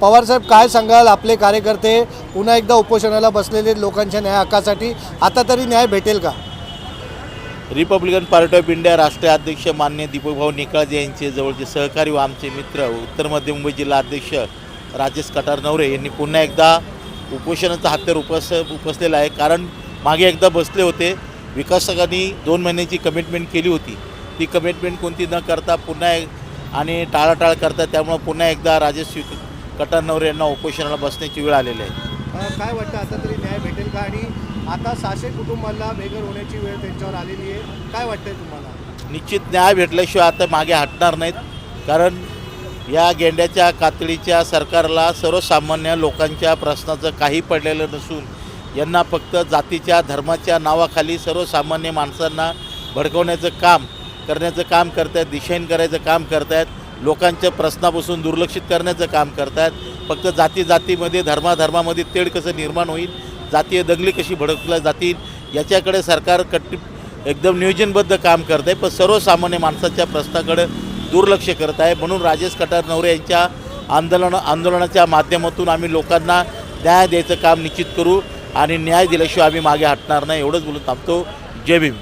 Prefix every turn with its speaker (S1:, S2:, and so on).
S1: पवारसाहेब काय सांगाल? आपले कार्यकर्ते पुन्हा एकदा उपोषणाला बसलेले लोकांच्या न्याय हक्कासाठी. आता तरी न्याय भेटेल का?
S2: रिपब्लिकन पार्टी ऑफ इंडिया राष्ट्रीय अध्यक्ष मान्य दीपकभाऊ निकाळजे यांचे जवळचे सहकारी व आमचे मित्र उत्तर मध्य मुंबई जिल्हा अध्यक्ष राजेश कटारनवरे यांनी पुन्हा एकदा उपोषणाचा हत्यार उपस उपसलेला आहे. कारण मागे एकदा बसले होते. विकासकांनी दोन महिन्याची कमिटमेंट केली होती. ती कमिटमेंट कोणती न करता पुन्हा एक आणि टाळाटाळ करता त्यामुळं पुन्हा एकदा राजेश कटारनवरे यांना उपोषणाला बसण्याची वेळ आलेली आहे.
S1: काय वाटतं? आता तरी न्याय भेटेल का? आणि आता सहाशे कुटुंबांना बेघर होण्याची वेळ त्यांच्यावर आलेली आहे. काय वाटतंय तुम्हाला?
S2: निश्चित न्याय भेटल्याशिवाय आता मागे हटणार नाहीत. कारण या गेंड्याच्या कातडीच्या सरकारला सर्वसामान्य लोकांच्या प्रश्नाचं काही पडलेलं नसून यांना फक्त जातीच्या धर्माच्या नावाखाली सर्वसामान्य माणसांना भडकवण्याचं काम करण्याचं काम करतायत दिशाहीन करायचं काम करतायत लोकांच्या प्रश्नापासून दुर्लक्षित करण्याचं काम करतायत. फक्त जाती जातीमध्ये धर्माधर्मामध्ये तेढ कसं निर्माण होईल जातीय दंगली कशी भडकल्या जातील याच्याकडे सरकार कट्टी एकदम नियोजनबद्ध काम करत आहे पण सर्वसामान्य माणसाच्या प्रश्नाकडे दुर्लक्ष करत आहे. म्हणून राजेश कटार नवरे यांच्या आंदोलन आंदोलनाच्या माध्यमातून आम्ही लोकांना न्याय द्यायचं काम निश्चित करू आणि न्याय दिल्याशिवाय आम्ही मागे हटणार नाही. एवढंच बोलून थांबतो. जय भीम.